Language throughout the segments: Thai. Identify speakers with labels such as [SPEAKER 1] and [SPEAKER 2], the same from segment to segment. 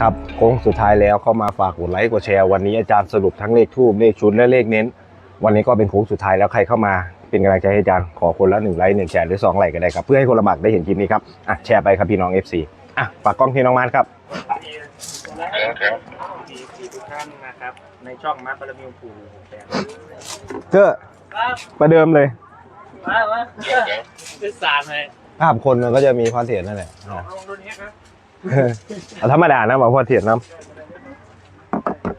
[SPEAKER 1] ครับโค้งสุดท้ายแล้วเข้ามาฝากกดไลค์กดแชร์วันนี้อาจารย์สรุปทั้งเลขทูบเลขชุดและเลขเน้น วันนี้ก็เป็นโค้งสุดท้ายแล้วใครเข้ามาเป็นกำลังใจให้อาจารย์ขอคนละหนึ่งไลค์หนึ่งแชร์หรือสองไลค์ก็ได้ครับเพื่อให้คนละบักได้เห็นคลิปนี้ครับอะแชร์ไปครับพี่น้อง FC อะฝากกล้องพี่น้องมานครับ
[SPEAKER 2] ดีดีทุกท่านนะครับ ในช่องมาบารมีหลวงปู่แปด
[SPEAKER 1] เก็ประเดิมเลย
[SPEAKER 2] มามาเป็นสารเลย
[SPEAKER 1] ภาพคนมันก็จะมีพอเทียนนั่นแหละอะ
[SPEAKER 2] ลงดุนเฮ็ดนะ
[SPEAKER 1] เอาธรรมดานะบอกพอเทียนน้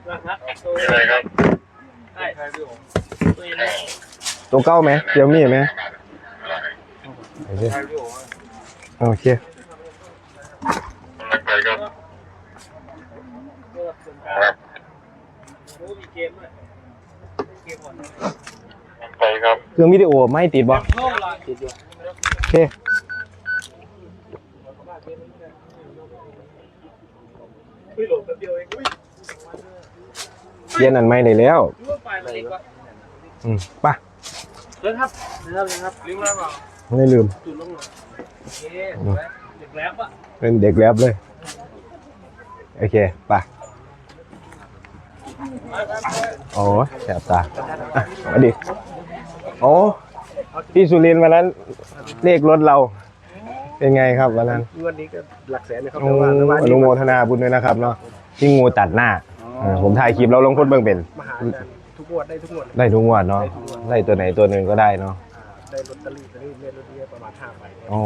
[SPEAKER 2] นะครับตัวใช่ใช่พี่ผมตัวนี้ำ
[SPEAKER 1] ตัวเก้าไหมเดี๋ยวมีไหมโอเค
[SPEAKER 2] ใช่พี่ผม
[SPEAKER 1] โอเค
[SPEAKER 2] รู้มีเกมด้วยเกมหมด
[SPEAKER 3] ไปครับ
[SPEAKER 1] เครื่องวิดีโอไม่ติดบ่
[SPEAKER 2] โน่นละติดอยู่
[SPEAKER 1] โอเคเรียนอันไม่ได้แล้ว
[SPEAKER 2] รู้ว่าไฟมันเล็กกว่า
[SPEAKER 1] อืมไป่ะ
[SPEAKER 2] เรื่องครับเรื่องครับลิงก์แล้วเปล่า
[SPEAKER 1] ไม่ลืม
[SPEAKER 2] จุดลงหน่อยโอเคเด็กแล้วอะ
[SPEAKER 1] เป็นเด็กแรปเลย โอเคไป่ะโอ้แสบตาอะมาดิโอ้พี่สุรินทร์วันนั้นเลขรถเรา เป็นไงครับวันนั้น
[SPEAKER 2] วันนี้ก็หลักแสนนะครับ
[SPEAKER 1] โอ้อนุโมทนาบุญด้วยนะครับเนาะที่งูตัดหน้าเออผมถ่ายคลิปแล้วลงโพสต์เบื้องเป็น
[SPEAKER 2] มหาทุกงวดได้ทุกงวด
[SPEAKER 1] ได้ทุกงวดเนาะได้ตัวไหนตัวหนึ่งก็ได้เนาะ
[SPEAKER 2] ได้ลอตเตอรี่ลอตเตอรี่เล่นลอตเตอรี่ประมาณห้าใบ
[SPEAKER 1] อ๋อ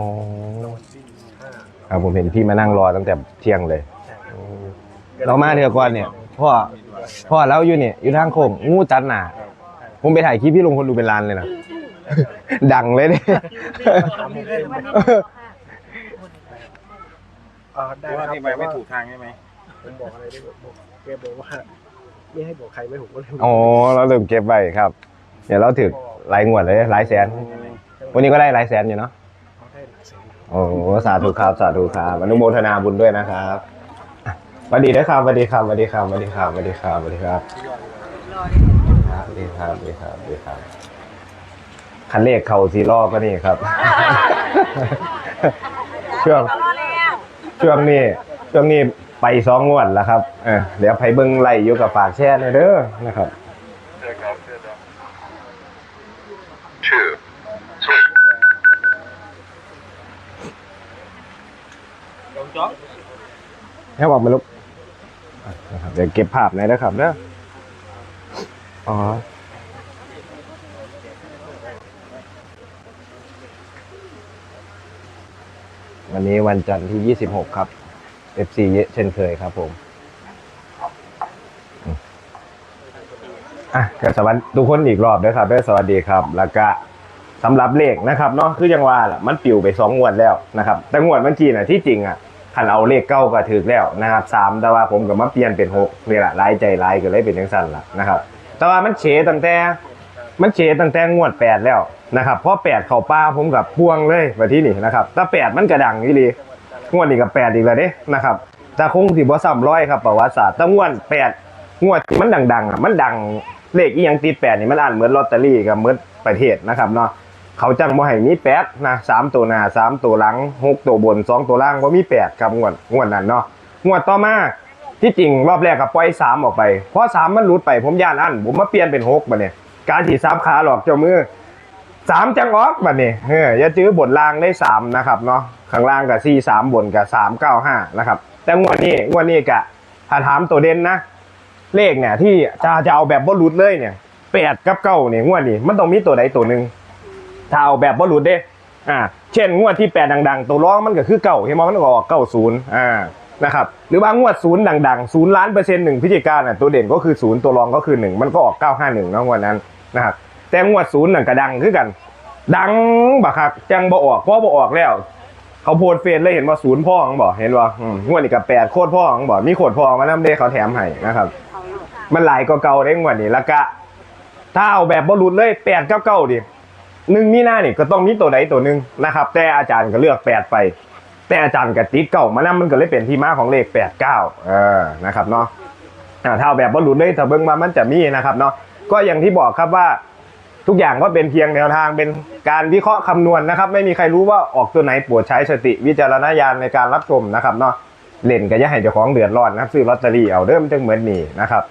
[SPEAKER 2] ที่ห้า
[SPEAKER 1] ครับผมเห็นพี่มานั่งรอตั้งแต่เที่ยงเลยเรามาเถอะก่อนเนี่ยพ่อพ่อเราอยู่เนี่ยอยู่ทางโค้งงูตัดหน้าผมไปถ่ายคลิปพี่ลงคนดูเป็นล้านเลยนะ ดังเลยเนี่ย
[SPEAKER 2] อ่าได้ครับ
[SPEAKER 3] ที่ไปไม่ถูกทางใช่ไหม
[SPEAKER 2] ผมบอกอะไรได้บอกแกบอกว่าไม่ให้บอกใครไม่ผมก็เลย
[SPEAKER 1] อ๋อเราลืมเก็บไว้ครับ เดี๋ยวเราถึกหลายงวดเลยหลายแสน วันนี้ก็ได้หลายแสนอยู่เนาะ
[SPEAKER 2] เขาได้หลายแสน
[SPEAKER 1] โอ้โหสาธุครับสาธุครับอนุโมทนาบุญด้วยนะครับสวัสดีนะครับสวัสดีครับสวัสดีครับสวัสดีครับสวัสดีครับสวัสดีครับสวัสดีครับสวัสดีครับสวัสดีครับคันเลขเขาสีล่อก็นี่ครับช่วง ช่วงนี้ช่วงนี้ไปสองงวดแล้วครับเออเดี๋ยวไปเบิ้งไล่อยู่กับฝากแช่หน่อยเด้อนะครับ
[SPEAKER 3] เชื่อครับเชื่อครับชื่อชื่อ
[SPEAKER 2] ลงจ๊อก
[SPEAKER 1] ให้บอกมาลุกอะนะครับเดี๋ยวเก็บภาพหน่อยนะครับเนอะอ๋อ วันนี้วันจันทร์ที่ 26 ครับ FC เยอะเช่นเคยครับผมอะก็สวัสดีทุกคนอีกรอบด้วยครับด้วยสวัสดีครับ แล้วก็สำหรับเลขนะครับเนาะคือยังว่าล่ะมันปิวไปสองงวดแล้วนะครับแต่งวดเมื่อกี้น่ะที่จริงอะขันเอาเลขเก้าก็ถือแล้วนะครับสามแต่ว่าผมก็มาเปลี่ยนเป็นหกนี่แหละรายใจรายก็เลยเป็นจังสั้นละนะครับ แต่ว่ามันเฉตั้งแต่ มันเฉตั้งแต่งวดแปดแล้วนะครับเพราะแปดเข้าป้าผมกับพ่วงเลยมาที่นี่นะครับแต่แปดมันกระดังนี่ลีงวดนี้กับแปดอีกแล้วเด้นะครับแต่คงสิบ่ซ้ำร้อยครับประวัติศาสตร์แต่งวดแปดงวดมันดังๆอะมันดังเลขอีหยังติดแปดนี่มันอ่านเหมือนลอตเตอรี่กับเหมือนประเทศนะครับเนาะเขาจังบ่ให้มีแปดนะสามตัวหน้าสามตัวหลังหกตัวบนสองตัวล่างว่ามีแปดครับงวดงวดนั้นเนาะงวดต่อมาที่จริงรอบแรกกับปล่อยสามออกไปเพราะสามมันหลุดไปผมย่านอันผมมาเปลี่ยนเป็นหกบัดเนี่ย การถีสามขาหลอกเจ้ามือสามจังออกบัดนี่ยเฮ้ยอย่าจื้อบนล่างได้สามนะครับเนาะข้างล่างกับสี่สามบนกับสามเก้าห้านะครับ แต่งวดนี้งวดนี้กะถ้าถามตัวเด่นนะ เลขเนี่ยที่จะจะเอาแบบบ่หลุดเลยเนี่ยแปดกับเก้าเนี่ยงวดนี้มันต้องมีตัวใดตัวหนึ่งถ้าเอาแบบบ่หลุดเด้อ่าเช่นงวดที่แปดดังๆ ตัวร้องมันก็คือเก่าเห็นไหมมันก็ออกเก้าศูนย์อ่านะครับหรือว่างวดศูนย์ดังๆศูนย์ล้านเปอร์เซ็นต์หนึ่งพิจิการอะตัวเด่นก็คือศูนย์ตัวรองก็คือหนึ่งมันก็ออกเก้าห้าหนึ่งนะงวดนั้น นะครับแต่งวดศูนย์นั่นก็ดังคือกัน ดังบักคักจังบ่ออกพราะบ่ออกแล้ว เขาโพสเฟซเลยเห็นว่าศูนย์พ่อของบ่เห็นว่าอืมงวดนี้กับแปดโคตรพ่อของบ่มีโคตรพ่อมานํเด้เขาแถมให้นะครับ มันหลายก็เก่าได้งวดนี้ล้วก็ถ้าเอาแบบบอลุดเลยแปดเก้าเก้าดิหนึ่งมีหน้านี่ก็ต้องมีตัวใดตัวหนึ่งนะครับ แต่อาจารย์ก็เลือกแปดไปแต่อาจารย์ก็ติดเก่ามานั่มันก็เลยเป็นที่มาของเลขแปดเก้าเออนะครับเนาะอ่าถ้าเอาแบบบอลุดเลยถ้าเบิ่งมามันจะมีนะครับเนาะ ก็อย่างที่บอกครับว่าทุกอย่างก็เป็นเพียงแนวทางเป็นการวิเคราะห์คำนวณนะครับ ไม่มีใครรู้ว่าออกตัวไหนปรดใช้สติวิจารณญาณในการรับชมนะครับเนาะเล่นก็อย่าให้เจ้าของเดือดร้อนนะครับ ซื้อลอตเตอรี่เอาเด้อมันจึงเหมือนนี่นะครับ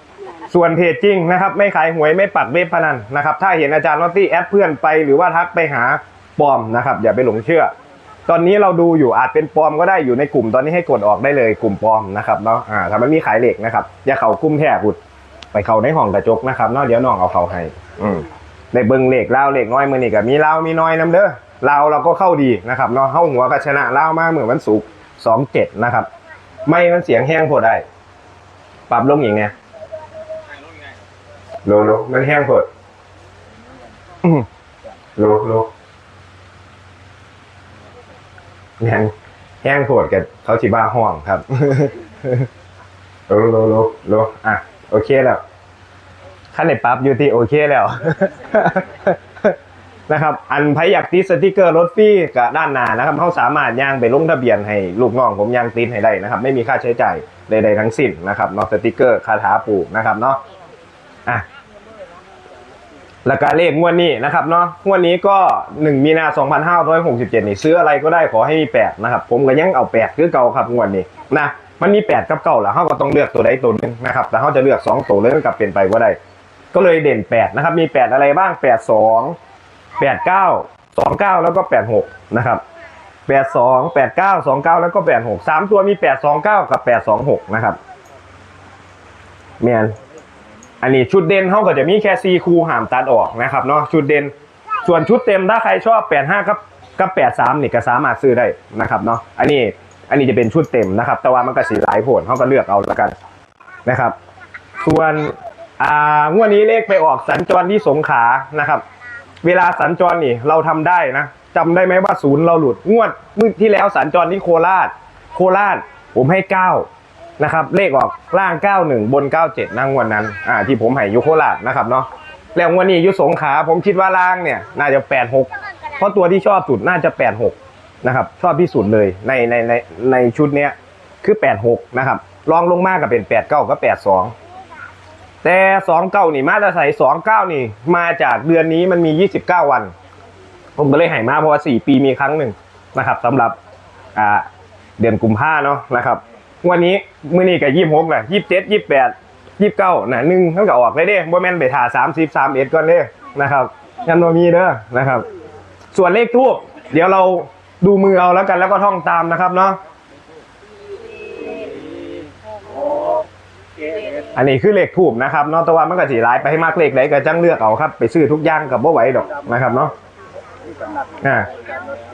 [SPEAKER 1] ส่วนเพจจริงนะครับ ไม่ขายหวยไม่ปักเว็บพนันนะครับ ถ้าเห็นอาจารย์ลอตตี้แอดเพื่อนไปหรือว่าทักไปหาปลอมนะครับ อย่าไปหลงเชื่อ ตอนนี้เราดูอยู่อาจเป็นปลอมก็ได้อยู่ในกลุ่มตอนนี้ให้กดออกได้เลยกลุ่มปลอมนะครับเนาะอ่าถ้ามันมีขายเหล็กนะครับอย่าเข้ากลุ่มแท้พุด ไปเข้าในห้องกระจกนะครับเนาะเดี๋ยวน้องเอาเข้าให้อืมในเบิงเหล็กเล่าวเหล็กน้อยมือนี่กับมีเล่าวมีน้อยน้ำเด้อเล่าวเราก็เข้าดีนะครับเนาะเข้าหัวก็ชนะเล่าวมาเหมือนวันศุกร์สองเจ็ดนะครับ ไม่มันเสียงแห้งโพดได้ ปรับลงอย่างเงี้ยโลโลมันแห้งโพดอื้อโลโลแห้งแห้งโพดกับเขาสิบ้าห้องครับโลโลโลโลอะ โอเคแล้วขั้นในปรับอยู่ที่โอเคแล้ว นะครับ อันไพอยากติดสติกเกอร์รถฟรีกับด้านหน้านะครับเขาสามารถย่างไปลงทะเบียนให้ลูกน้องผมย่างติดให้ได้นะครับ ไม่มีค่าใช้จ่ายใดๆทั้งสิ้นนะครับนอกสติกเกอร์คาถาปลูกนะครับเนาะอะแล้วก็เลขงวดนี้นะครับเนาะงวดนี้ก็ 1 มีนา 2567 นี่ซื้ออะไรก็ได้ขอให้มี 8 นะครับ ผมก็ยังเอา 8 คือเก่าครับงวดนี้นะ มันมี8กับเก่าแล้วเขาก็ต้องเลือกตัวใดตัวหนึ่งนะครับแต่เขาจะเลือก2ตัวเลยมันกลับเป็นไปว่าได้ ก็เลยเด่น8นะครับ มี8อะไรบ้าง8 2 8 9 2 9แปดเก้าสองเก้าแล้วก็8 6นะครับ8 2 8 9 2 9แปดเก้าสองเก้าแล้วก็8 6 3ตัวมี8 2 9กับ8 2 6นะครับเมียนอันนี้ชุดเด่นเขาก็จะมีแค่ซีคูหามตัดออกนะครับเนาะชุดเด่นส่วนชุดเต็มถ้าใครชอบ8 5กับกับ8 3นี่ก็สามารถซื้อได้นะครับเนาะอันนี้ อันนี้จะเป็นชุดเต็มนะครับ แต่ว่ามันก็สีหลายผลเขาก็เลือกเอาแล้วกันนะครับ ส่วนอ่างวดนี้เลขไปออกสัญจรที่สงขานะครับ เวลาสัญจรนี่เราทำได้นะจำได้ไหมว่าศูนย์เราหลุดงวดเมื่อที่แล้วสัญจรที่โคราช โคราชผมให้เก้านะครับเลขออกล่าง 91 บน 97นั่งวันนั้นอ่าที่ผมให้ยุโคราชนะครับเนาะแล้วงวันนี้ยุสงขาผมคิดว่าล่างเนี่ย น่าจะ 86 เพราะตัวที่ชอบสุดน่าจะ 86 นะครับชอบที่สุดเลยในในในในชุดเนี้ยคือ86นะครับรองลงมากก็เป็น89ก็82แต่สองเก้านี่มาตรใส่สองเก้านี่ มาจากเดือนนี้มันมียี่สิบเก้าวัน ผมก็เลยให้มาเพราะว่าสี่ปีมีครั้งหนึ่งนะครับสำหรับอ่าเดือนกุมภาเนาะนะครับ วันนี้มื้อนี้ก็ยี่สิบหกแหละยี่สิบเจ็ดยี่สิบแปดยี่สิบเก้านะหนึ่งท่านกับออกเลยเด้บ่แม่นไปถ่าสามสิบสามเอ็ดก่อนเด้นะครับยันโนมีเด้อนะครับ ส่วนเลขทูบเดี๋ยวเรา ดูมือเอาแล้วกันแล้วก็ท่องตามนะครับเนาะอันนี้คือเลขทูบนะครับเนาะแต่ว่ามันก็สีร้ายไปให้มากเลขไหนก็จังเลือกเอาครับ ไปซื้อทุกอย่างกับบ่ไหวดอกนะครับเนาะอ่า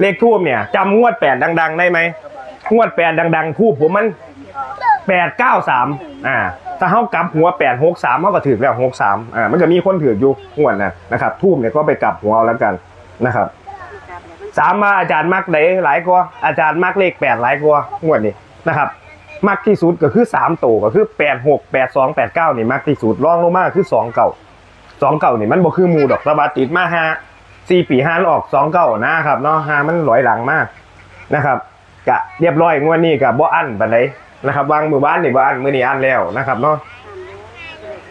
[SPEAKER 1] เลขทูบเนี่ยจำงวดแปดดัง ๆ ได้ไหมงวดแปดดัง ๆ ทูบผมมันแปดเก้าสามอ่าถ้าเขากลับหัวแปดหกสามเขาก็ถือแล้วหกสามอ่ามันก็มีคนถืออยู่งวดนะนะครับ ทูบเนี่ยก็ไปกลับหัวเอาแล้วกันนะครับ สามมาอาจารย์มักไหนหลายกว่าอาจารย์มักเลขแปดหลายกว่างวดนี้นะครับมากที่สุดก็คือสามตัวก็คือแปดหกแปดสองแปดเก้านี่มากที่สุดรองลงมาคือสองเก่าสองเก่านี่มันบ่คือมูดอกสะบาติดมาฮะสี่ปีห้าออกสองเก่านะครับเนาะฮามันลอยหลังมากนะครับกะเรียบร้อยงวดนี้กับบ่อันบันไดนะครับวางมือบ้านนี่บ่อันมือนี่อันแล้วนะครับเนาะ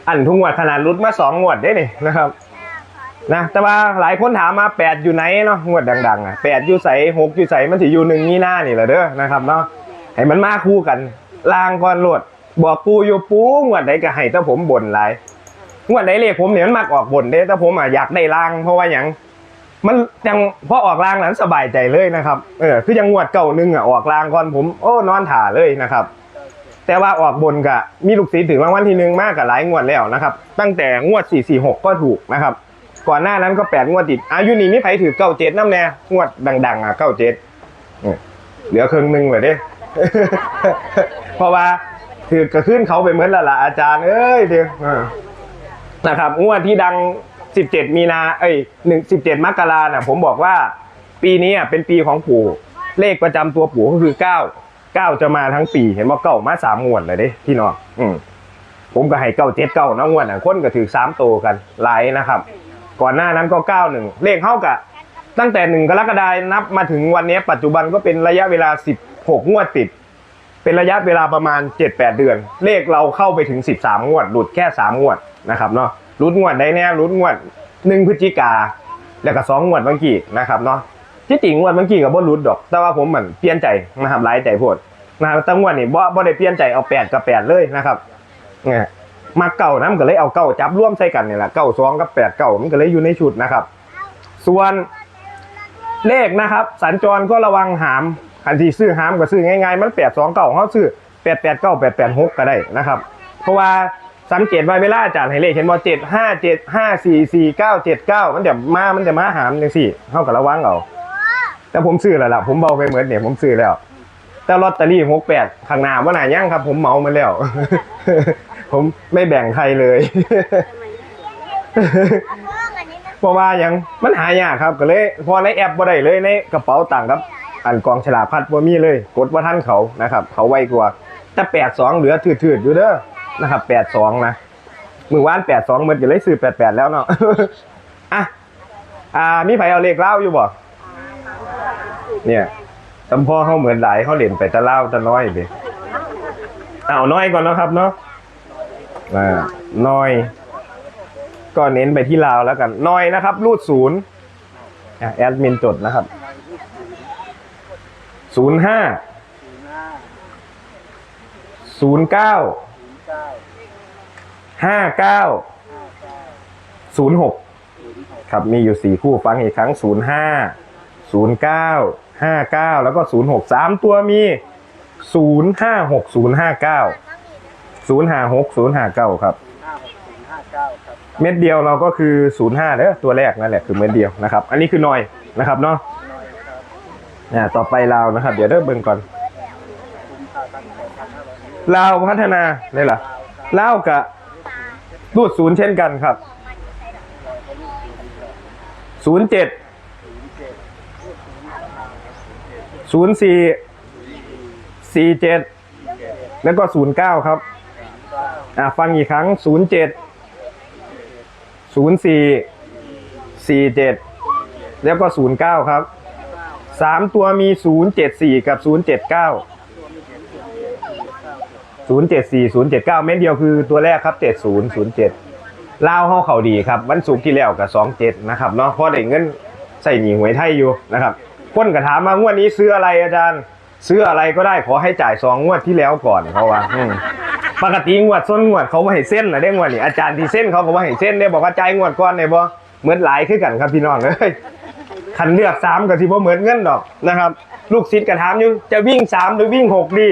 [SPEAKER 1] อันทุกงวดขนาดรุดมาสองงวดได้นี่นะครับ นะแต่ว่าหลายคนถามมาแปดอยู่ไหนเนาะงวดดังๆอะแปดอยู่ใสหกอยู่ใสมันสิออยู่หนึ่งนี่หน้านี่แหละเด้อนะครับเนาะให้มันมาคู่กันลางก่อนโหลดบอกปูอยู่ปูงวดใดก็ให้แต่ผมบ่นหลายงวดใดเลขผมเนี่ยมันมักออกบ่นเด้แต่ผมอะอยากได้ลางเพราะว่าอย่างมันยังพอออกลางนั้นสบายใจเลยนะครับเออคือยังงวดเก่าหนึงอะออกลางก่อนผมโอ้นอนถ่าเลยนะครับ แต่ว่าออกบนกะมีลูกศิษย์ถึงรางวัลที่หนึ่งมากกับหลายงวดแล้วนะครับ ตั้งแต่งวด446ก็ถูกนะครับ ก่อนหน้านั้นก็8งวดติดอายุนี่มีไผถือเก้าเจ็ดน้ำแน่งวดดัง ๆ อะเก้าเจ็ดเหลือครึ่งหนึ่งเลยเด้ เพราะว่าถือกระขึ้นเขาไปเหมือนละละอาจารย์เอ้ยเดียวอ่านะครับงวดที่ดัง17มีนา เอ้ยหนึ่งสิบเจ็ดมกราน่ะ ผมบอกว่า ปีนี้อะเป็นปีของปู่ เลขประจำตัวปู่ก็คือ9 9จะมาทั้งปี เห็นว่าเก้ามาสามงวดเลยเด้พี่น้องอืมผมก็ให้เก้าเจ็ดเก้านะงวดน่ะคนก็ถือสามโตวกันหลายนะครับ ก่อนหน้านั้นก็เก้าหนึ่งเลขเข้ากับตั้งแต่หนึ่งกรกฎาคมนับมาถึงวันนี้ปัจจุบันก็เป็นระยะเวลา 16 งวดติด เป็นระยะเวลาประมาณ 7-8 เดือน เลขเราเข้าไปถึง 13 งวด หลุดแค่ 3 งวดนะครับเนาะหลุดงวดได้แน่หลุดงวด 1 พฤศจิกา แล้วก็ 2 งวดเมื่อกี้นะครับเนาะที่จริงงวดเมื่อกี้กับบ่หลุดดอก แต่ว่าผมเหมือนเปลี่ยนใจนะครับหลายใจโพดนะแตั้งวันนี่บ่บ่ได้เปลี่ยนใจเอาแปดกับแปดเลยนะครับเนี่ย มาเก่าน้ำก็เลยเอาเก่าจับร่วมใส่กันนี่แหละเก่าสองกับแปดเก่ามันก็เลยอยู่ในชุดนะครับ ส่วนเลขนะครับ สัญจรก็ระวังหามคันที่ซื้อหามก็ซื้อง่ายๆมันแปดสองเก่าเขาซื้อแปดแปดเก้าแปดแปดหกก็ได้นะครับ เพราะว่าสังเกตไว้เวลาอาจารย์ให้เลขเห็นว่าเจ็ดห้าเจ็ดห้าสี่สี่เก้าเจ็ดเก้ามันจะมา มันจะมาหามจังสี่เท่ากับระวังเอาแต่ผมซื้อแล้วล่ะผมเบาไปเหมือนเนี่ยผมซื้อแล้ว แต่ลอตเตอรี่หกแปดข้างหน้าว่าไหนย่งครับ ผมเมามาแล้ว ผมไม่แบ่งใครเลย เพราะว่ายังมันหายากครับก็เลยพอในแอปบ่ได้เลยในกระเป๋าต่างค์ครับอันกองฉลากพัดบ่มีเลย กดว่าท่านเขานะครับ เขาไวกว่า แต่แปดสองเหลือถืดๆอยู่เด้อนะครับแปดสองนะมือวานแปดสองมันจะเลยซื้อแปดแปดแล้วเนาะอะอ่ามีไผเอาเลขเล่าอยู่บ่เนี่ยตำพ่อเขาเหมือนหลายเขาเล่นไปแตะเล่าแตะน้อยดิเอาน้อยก่อนเนาะครับเนาะ อ่าน้อย ก็เน้นไปที่ลาวแล้วกันน้อยนะครับ รูดศูนย์แอดมินจดนะครับศูนย์ห้าศูนย์เก้าห้าเก้าศูนย์หกครับมีอยู่สี่คู่ฟังอีกครั้งศูนย์ห้าศูนย์เก้าห้าเก้าแล้วก็ศูนย์หกสามตัวมีศูนย์ห้าหกศูนย์ห้าเก้า ศูนย์ห้าหกศูนย์ห้าเก้าครับเม็ดเดียวเราก็คือศูนย์ห้าเด้อตัวแรกนั่นแหละคือเม็ดเดียวนะครับ อันนี้คือน้อยนะครับเนาะอ่าต่อไปลาวนะครับ เดี๋ยวเริ่มเบิ่งก่อนลาวพัฒนาเนี่ยเหรอลาวกับรูดศูนย์เช่นกันครับศูนย์เจ็ดศูนย์สี่สี่เจ็ดแล้วก็ศูนย์เก้าครับ อ่าฟังอีกครั้ง ศูนย์เจ็ดศูนย์สี่สี่เจ็ดแล้วก็ศูนย์เก้าครับสามตัวมีศูนย์เจ็ดสี่กับศูนย์เจ็ดเก้าศูนย์เจ็ดสี่ศูนย์เจ็ดเก้าเม็ดเดียวคือตัวแรกครับเจ็ดศูนย์ศูนย์เจ็ดลาวห้องเขาดีครับวันศุกร์ที่แล้วกับสองเจ็ดนะครับเนาะเพราะได้เงินใส่หนีหวยไทยอยู่นะครับคนกระถามมางวดนี้ซื้ออะไรอาจารย์ ซื้ออะไรก็ได้ขอให้จ่ายสองงวดที่แล้วก่อนเขาะว่า ปกติงวดส้นงวดเขาว่าให้เส้นนะได้งวดนี่อาจารย์ที่เส้นเขาก็ว่าให้เส้นได้บอกว่าจ่ายงวดก่อนได้บ่เหมือนหลายคือกันครับพี่น้องเอ้ยคันเลือกสามก็สิบ่เหมือนเงินดอกนะครับ ลูกศิษย์กระถามอยู่จะวิ่งสามหรือวิ่งหกดี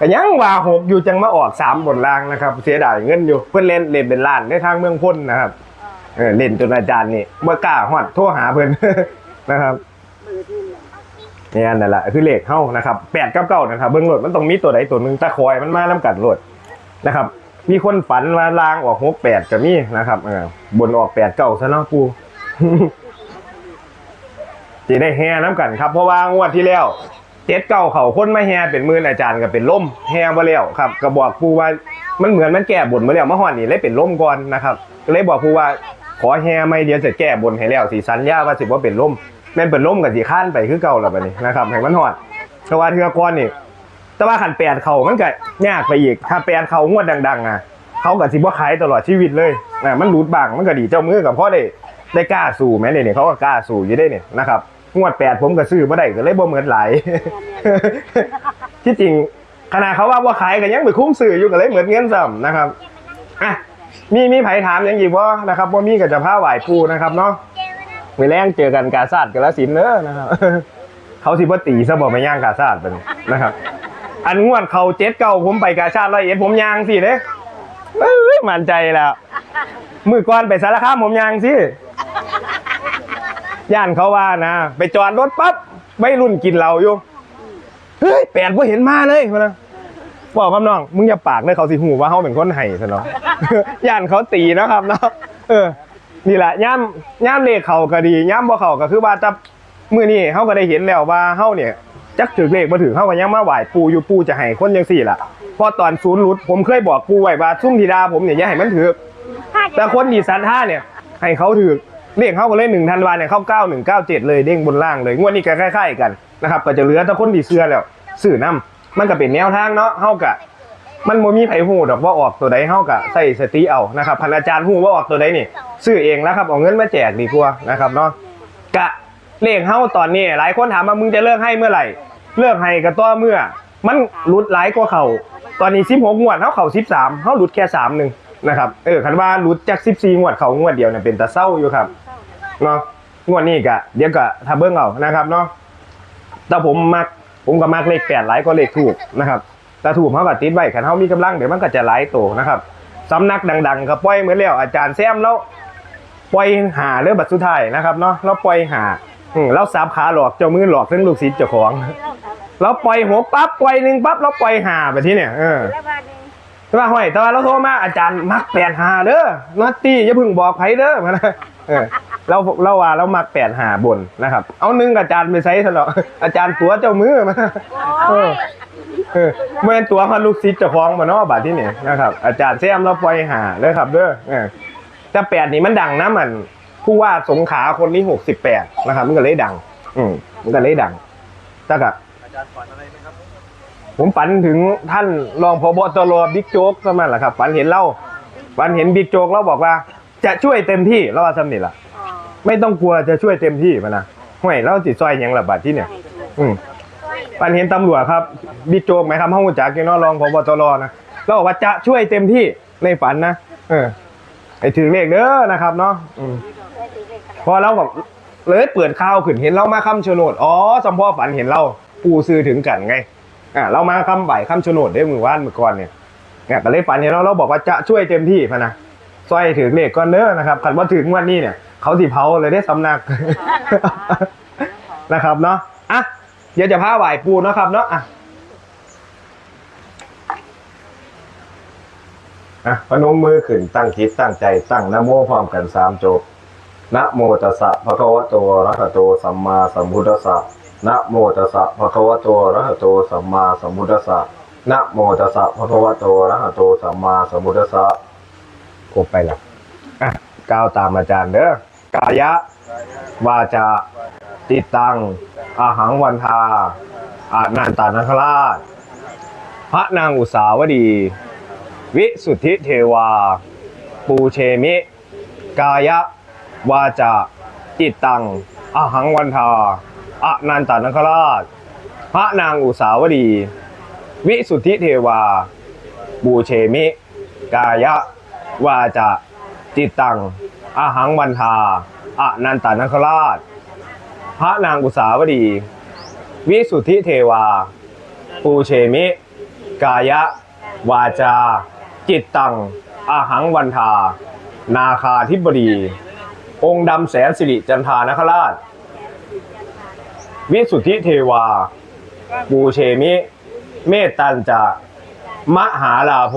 [SPEAKER 1] ก็ยังว่าหกอยู่จังมาออกสามบนล่างนะครับ เสียดายเงินอยู่เพิ่อนเล่นเล่นเป็นล้านในทางเมืองพ้นนะครับเออเล่นจนอาจารย์นี่บ่กล้าฮอดโทรหาเพิ่อนนะครับนี่อันนั่นแหละคือเลขเข้านะครับแปดเก้าเก้านะครับเบื้องหลดมันต้องมีตัวใดตัวหนึ่งตะคอยมันมาน้ำกัดหลด นะครับ มีคนฝันว่าลางออกหกแปดก็มีนะครับเออบนออกแปดเก้าซะเนาะปูจะได้แห่น้ำกันครับ เพราะว่างวดที่แล้วเจ็ดเก้าเขาคนมาแห่เป็นมื่นอาจารย์ก็เป็นล่มแห่มาแล้วครับก็บอกปูว่ามันเหมือนมันแก้บนมาแล้วมาหอนนี่เลยเป็นล่มก่อนนะครับก็เลยบอกปูว่าขอแห่ไม่เดียวจะแก้บนให้แล้วสีสัญญาว่าสิว่าเป็นล่มแม่นเป็นล่มกับสีข้านไปคือเก่าแล้วบัดนี้นะครับให้มันหอดแต่ว่าเทือก้อนนี่ แต่ว่าขันแปดเขามันก็ยากไปอีก ถ้าแปดเขางวดดัง ๆ อะ เขากับสิบว่าขายตลอดชีวิตเลยนะมันรูดบางมันก็ดีเจ้ามือกับพ่อได้ได้กล้าสู่แม่เนี่ยเขาก็กล้าสู่อยู่ได้เนี่ยนะครับงวดแปดผมก็ซื้อมาได้ก็เลยบ่เหมือนหลายที่จริงขนาดเขาว่าว่าขายก็ยังไปคุ้มซื้ออยู่ก็เลยเหมือนเงินซ้ำนะครับอะมีมีไผถามยังอีกว่านะครับว่ามีกับจะผ้าไหวปูนะครับเนาะไปแรงเจอกันกาซาดกันล้วสินเนอะนะครับ เขาสิบ่ตีซะบอกไม่ย่างกาซาดไปนี่นะครับ อันงวดเขาเจ็ดเก้าผมไปกาชาติร้อยเอ็ดผมยางสิเด้เอ้ยมั่นใจแล้ว มือก่อนไปสารคามผมยางสิย่านเขาว่านะ ไปจอดรถปั๊บไม่รุ่นกินเหล้าอยู่เฮ้ยแปดว่าเห็นมาเลยมานะบอกครับน้องมึงอย่าปากเลยเขาสิหูว่าเขาเป็นคนไห้ซะเนาะย่านเขาตีนะครับเนาะเออ นี่แหละย่ามย่ามเลขเขาก็ดีย่ามบ่เขาก็คือว่าจะมือนี้เขาก็ได้เห็นแล้วว่าเขาเนี่ย จักถือเลขมาถือเข้ากันยังมาไหวปูอยู่ปูจะให้คนยังสี่ล่ะพอตอนศูนย์รุดผมเคยบอกปูไว้ว่าซุ่มธีดาผมเนี่ยอย่าให้มันถือแต่คนดีสันท่าเนี่ย ให้เขาถือเลขเข้ากันเลยหนึ่งธันวาเนี่ยเข้าเก้าหนึ่งเก้าเจ็ดเลยเด้งบนล่างเลยงวดนี้ก็คล้ายๆกันนะครับก็จะเหลือแต่คนดีเสื้อแล้วสื่อน้ำมันก็เป็นแนวทางเนาะเข้ากะมันโมมีไผ่หูดอกว่าออกตัวใดเข้ากะใส่สติเอานะครับพันอาจารย์หูว่าออกตัวใดนี่ซื้อเองแล้วครับเอาเงินมาแจกดีกว่านะครับเนาะกะเลขเข้าตอนนี้หลายคนถามว่ามึงจะเลิกให้เมื่อไหร่ เลิกให้ก็ต่อเมื่อ มันหลุดหลายกว่าเขาตอนนี้16งวดเขาเขา13เขาหลุดแค่3หนึ่งนะครับเออคันว่าหลุดจาก14งวดเขางวดเดียวเนี่ยเป็นตาเศร้าอยู่ครับเนาะงวดนี้ก็เดี๋ยวก็ถ้าเบิ่งเอานะครับเนาะแต่ผมมักผมก็มักเลข8หลายกว่าเลขถูกนะครับแต่ถูกเขาก็ติดไว้คันเฮามีกำลังเดี๋ยวมันก็จะหลายโตนะครับสำนักดังๆก็ปล่อยเหมือนแล้วอาจารย์แซมแล้วปล่อยหาเรื่องบัตรสุดท้ายนะครับเนาะเราปล่อยหา อืมเราสามขาหลอกเจ้ามือหลอกทั้งลูกศิษย์เจ้าของ เราปล่อยหัวปั๊บปล่อยหนึ่งปั๊บเราปล่อยหาไปที่เนี่ยเออ
[SPEAKER 4] แล้ววันนี้
[SPEAKER 1] ใช่ป่ะห้อยแต่ว่าเราโทรมาอาจารย์มักแปดหาเด้อนอตตี้อย่าเพึ่งบอกใครเด้อมานะเออเราเราว่าเรามักแปดหาบนนะครับ เอาหนึ่งกับอาจารย์ไปใช้ซะหรอกอาจารย์ตัวเจ้ามือมาเออเออเมื่อตัวพันลูกศิษย์เจ้าของมาเนาะบาทที่นี่นะครับ อาจารย์แซมเราปล่อยหาเลยครับเด้อเออแต่แปดนี่มันดังนะมัน ผู้ว่าสงขลาคนนี้หกสิบแปดนะครับ มันก็เลยดัง อืมมันก็เลยดังแต่กับ
[SPEAKER 2] อาจารย์ฝันอะไรไหมครับ
[SPEAKER 1] ผมฝันถึงท่านรองพบตรบิ๊กโจ๊กสมัยแหละครับฝันเห็นเล่าฝันเห็นบิ๊กโจ๊กเราบอกว่า จะช่วยเต็มที่เราว่าสำนี่ล่ะ
[SPEAKER 4] อ๋อ
[SPEAKER 1] ไม่ต้องกลัวจะช่วยเต็มที่มานะห่วยเราติดซอยหยังละบาดที่เนี่ย อืมฝันเห็นตำรวจครับบิ๊กโจ๊กไหมครับห้องจักรเนาะรองพบตรนะเราบอกว่าจะช่วยเต็มที่ในฝันนะเออ ไอ้ถือเลขเด้อนะครับเนาะอืมพอเราแบบเลยเปิดข่าวขึ้นเห็นเรามาคำชะโนดอ๋อสมพ่อฝันเห็นเราปูซื้อถึงกันไงอ่าเรามาคำใบคำชะโนดได้มือว่านมือก่อนเนี่ยเนี่ยก็เลยฝันเห็นเราเราบอกว่าจะช่วยเต็มที่พะนะซอยถือเลขก้อนเน้อนะครับขันว่าถึงวันนี้เนี่ย เขาสิเผาเลยได้สำนักนะครับเนาะอะเดี๋ยวจะพาไหวปูเนาะครับเนาะอะ อะพนมมือขึ้นตั้งคิดตั้งใจตั้งนะโมพร้อมกันสามจบนะโมตัสสะภะคะวะโตอะระหะโตสัมมาสัมพุทธัสสะนะโมตัสสะภะคะวะโตอะระหะโตสัมมาสัมพุทธัสสะนะโมตัสสะภะคะวะโตอะระหะโตสัมมาสัมพุทธัสสะครบไปล้วอะก้าวตามอาจารย์เด้อกายะ วาจาติตังอาหังวันทาอานันตานาคราช พระนางอุสาวดี วิสุทธิเทวาปูเชมิกายะวาจาจิตตังอหังวันทาอนันตานคราชพระนางอุสาวดีวิสุทธิเทวาบูเชมิ กายะ วาจาจิตตังอหังวันทาอนันตานคราช พระนางอุสาวดี วิสุทธิเทวา ปูเชมิ กายะ วาจา จิตตังอาหังวันทา นาคาธิบดี องค์ดำแสนสิริจันทานคราช วิสุทธิเทวา ปูเชมิ เมตตันจะมหาลาโภ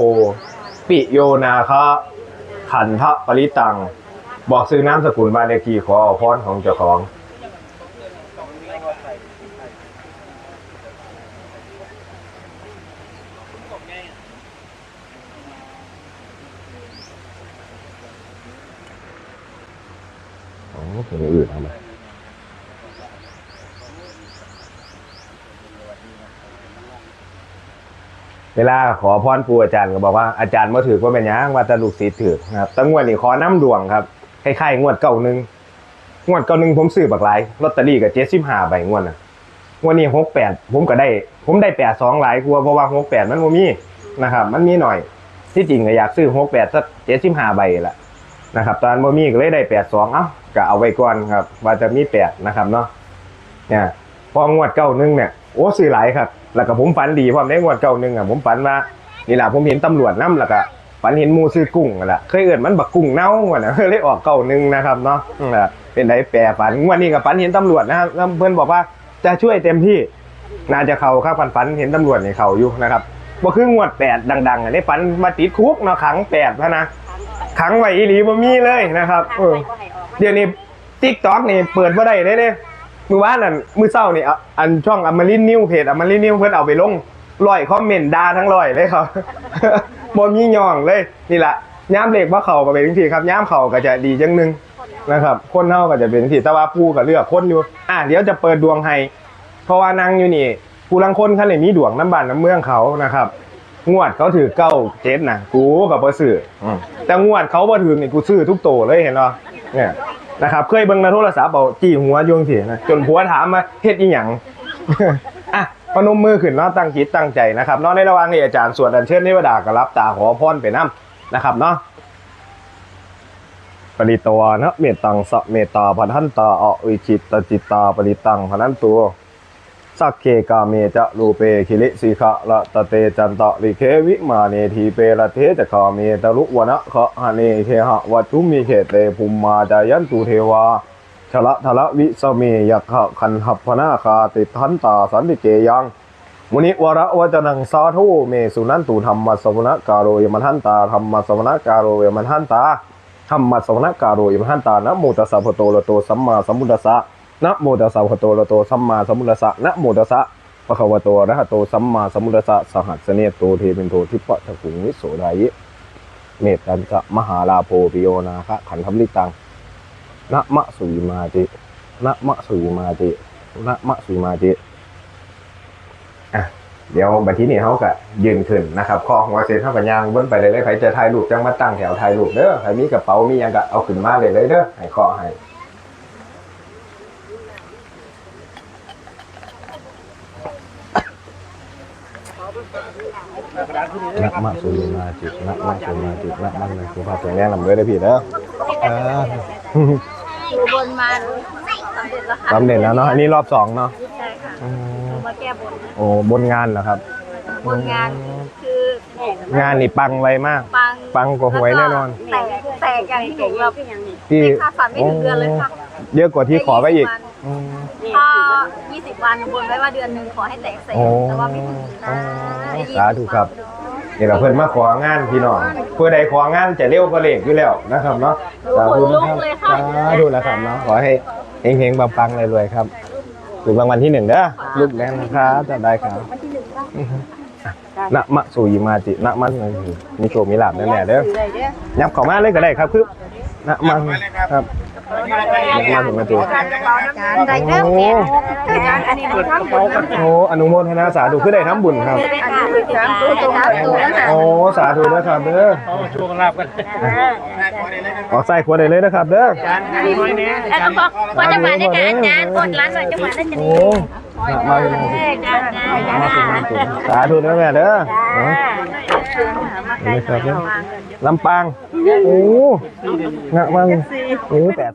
[SPEAKER 1] ปิโยนาคะขันทะปริตัง บอกซื้อน้ำสกุลบานเลขที่ขออพรของเจ้าของ อ๋อคนอื่นเอามเวลาขอพรปูอาจารย์ก็บอกว่าอาจารย์มาถือว่าเป็นยังว่าตลูกศิษย์ถือนะครับตั้งงวดนี่ขอน้ำดวงครับคล้ายๆงวดเก่าหนึ่งงวดเก่าหนึ่งผมซื้อบักหลายลอตเตอรี่กับเจ็ดสิบห้าใบงวดน่ะงวดนี้หกแปดผมก็ได้ ผมได้แปดสองหลายกลัวเพราะว่าหกแปดมันมีนะครับ มันมีหน่อยที่จริงก็อยากซื้อหกแปดสักเจ็ดสิบห้าใบละ นะครับตอนบ่มีก็เลยได้แปดสองเอ้าก็เอาไว้ก่อนครับ ว่าจะมีแปดนะครับเนาะเนี่ยพองวดเก้าหนึงเนี่ยโอ้ซื้อหลายครับ แล้วก็ผมฝันดีพร้อมในงวดเก้าหนึงอะผมฝันว่านี่แหละผมเห็นตำรวจนํแล้วก็ฝันเห็นมูซื้อกุ้งนั่นแหละเคยเอิ้นมันบักกุ้งเน่าว่ะนะเลยออกเก้าหนึงนะครับเนาะเป็นไดแปรฝันวดนี้ก็ฝันเห็นตำรวจนะครับเพื่อนบอกว่าจะช่วยเต็มที่น่าจะเขาครับฝันฝันเห็นตำรวจในเขาอยู่นะครับบ่คืองวดแปดดังๆอะได้ฝันมาติดคุกเนาะขังแปดพะนะ ขังไว้อีหลีบ่มีเลยนะครับเออเดี๋ยวนี้ติ๊กต็อกนี่เปิดบ่ได้เลยเนี่ยมือว่านนั่นมือเศร้านี่อะอันช่องอมรินนิวเพจอมรินนิวเพิ่นเอาไปลงร้อยคอมเมนต์ด่าทั้งร้อยเลยครับบ่มีย่องเลยนี่ล่ะย่ามเหล็กบ่เข้าก็เป็นจังซี่ครับย่ามเข้าก็จะดีจังหนึงนะครับ คนเฮาก็จะเป็นจังซี่แต่ว่าผู้ก็เลือกคนอยู่ อะเดี๋ยวจะเปิดดวงให้เพราะว่านางอยู่นี่ผู้ลังคนคันเลยมีดวงน้ำบ้านน้ำเมืองเขานะครับ งวดเขาถือเก้าเจ็ดนะกูกับบ่ซื้ออืมแต่งวดเขาบ่ถือนี่กูซื้อทุกโตเลยเห็นเนาะเนี่ยนะครับเคยเบิ่งในโทรศัพท์เอาจี้หัวโยงสินะจนผัวถามมาเฮ็ดอีหยังอะพนมมือขึ้นเนาะตั้งจิตตั้งใจนะครับเนาะในระหว่างนี้อาจารย์สวดอัญเชิญเทวดาก็รับตาขอพรไปนํนะครับเนาะปริตวานะเมตตังสะเมตตาพันธันตาอวิจิตตจิตตาปริตังพันธันตัว สักเคกาเมจะรูเปคิริสีขะละตะเตจันตะลิเควิมาเนทีเปละเทจะคาเมตะลุวนะขะหะเนเทหะวัจุมีเขเตภูมิมาจายันตุเทวาชละทละวิสเมยักขะคันหัพพนาคาติทันตาสันติเกยังมุนิวระวจนังสาธุเมสุนันตุธรรมสวนาการโรยมันหันตาธรรมสวนาการโรยมันหันตาธรรมสวนาการโรยมันหันตานะโมตัสสะภะโตระโตสัมมาสัมพุทธัสสะ นะโมตัสสะภะโตระโตสัมมาสัมพุทธัสสะนะโมตัสสะภะคะวะโตอะระหะโตสัมมาสัมพุทธัสสะสหัสเนโตเทเป็นโททิปะทะกุงวิโสดายิเมตตันจะมหาลาโพปิโยนาคะขันธมลิตังนะมะสุยมาตินะมะสุยมาตินะมะสุยมาติอะเดี๋ยวบัดที่นี้เขาก็ยืนขึ้นนะครับข้อหัวเสร็จเท่ากับยางเบิ้นไปเลยเลยใครจะถ่ายรูปจังมาตั้งแถวถ่ายรูปเด้อใครมีกระเป๋ามียังก็เอาขึ้นมาเลยเลยเด้อให้ข้อให้ นะมะสุยมาตินะมะสุยมาตินะมะเลยสุภาพแข็งแรงลำด้วยเด้อพี่เด้ออ่า
[SPEAKER 4] อยู่บนมาสำเร็จแล้วค่ะ
[SPEAKER 1] สำเร็จแล้วเนาะอันนี้รอบสองเนาะ
[SPEAKER 4] ใช่ค่ะ
[SPEAKER 1] อืม
[SPEAKER 4] มาแก้บน
[SPEAKER 1] โอ้บนงานเหรอครับ
[SPEAKER 4] บนงานคืองา
[SPEAKER 1] นนี่ปังไวมาก
[SPEAKER 4] ปัง
[SPEAKER 1] ปังกว่าหวยแน่นอน
[SPEAKER 4] แตกแตกอย่างที่หนูแบบ
[SPEAKER 1] ที่
[SPEAKER 4] ไม่คาดฝันไม่ถึงเดือนเลยค่ะ
[SPEAKER 1] เยอะกว่าที่ขอไปอีก อืม
[SPEAKER 4] พอ20 วันบนไว้ว่าเดือนหนึ่งขอให้แตกเสร็จ
[SPEAKER 1] โอ้
[SPEAKER 4] แต่ว่าไม่ถึงนะ
[SPEAKER 1] สาธุครับนี่เราเพิ่นมาของานพี่น้องเพื่อใดของานจะเร็วก็เลขอยู่แล้วนะครับเนาะสาธุนะครับสาธุนะครับเนาะขอให้เฮงๆปังๆรวยๆครับถูกรางวัลที่หนึ่งเด้อลูกแรงนะครับจะได้ครับนะมะสุยมาจินะมันมีโชคมีลาบแน่ๆเด้อยับเข้ามาเลยก็ได้ครับคือนะมันครับ นะมันถึงมาตัว
[SPEAKER 4] ได้เริ่มเปลี่ยนอันนี้หนูทำบุญแล้ว
[SPEAKER 1] โอ้อนุโมทนาสาธุคือได้ทำบุญครับ
[SPEAKER 4] ได้ค่ะสามตัวตรงสามตัวแล้วค่ะ
[SPEAKER 1] โอ้สาธุนะครับเด้อ
[SPEAKER 2] เขาช่วงลาบกัน
[SPEAKER 1] ออกใส่ขวดได้เลยนะครับเด้อ
[SPEAKER 2] น้อยเนี้ย
[SPEAKER 4] แล้วก็บอกว่าจะมาได้กับอาจารย์กดร้านหน่อยจะมาได้จะ
[SPEAKER 1] โอ้มาเลย
[SPEAKER 4] ได้ได้
[SPEAKER 1] มาเลยสาธุนะแม่เด้อ นี่ครับลำปาง โอ้งะมังโอ้แปด